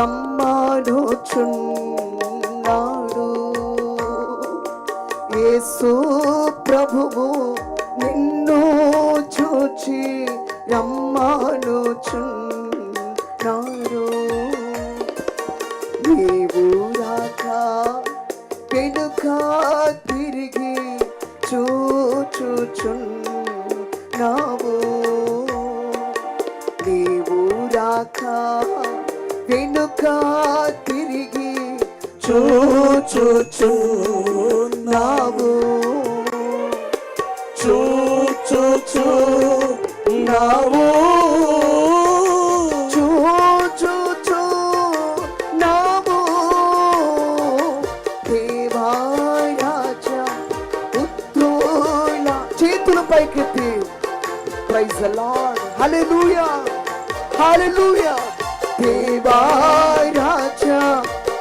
రమ్మానుచున్నాడు యేసు ప్రభువు నిన్ను చూచి రమ్మానుచున్నాడు నీవు రాక వెనుక తిరిగి చూచుచున్నావు. నీవు రాక వెనుక తిరిగి చూచుచున్నావు. చూచుచు నావు దేవారాజా పుత్రుల చేతులు పైకెత్తి. ప్రైజ్ ద లార్డ్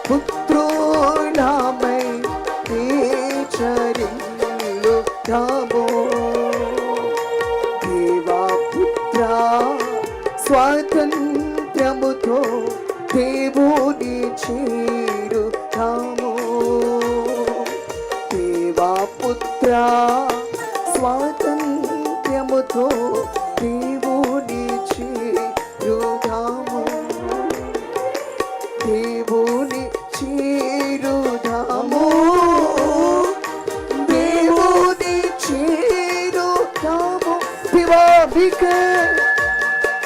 పుత్రులమై చరిల్లు దేవా పుత్ర స్వాతంత్ర్యముతో దేవుని చేరు దేవా పుత్ర స్వాతంత్ర్యముతో ভিকে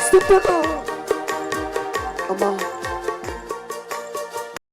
সুপ্রত আমার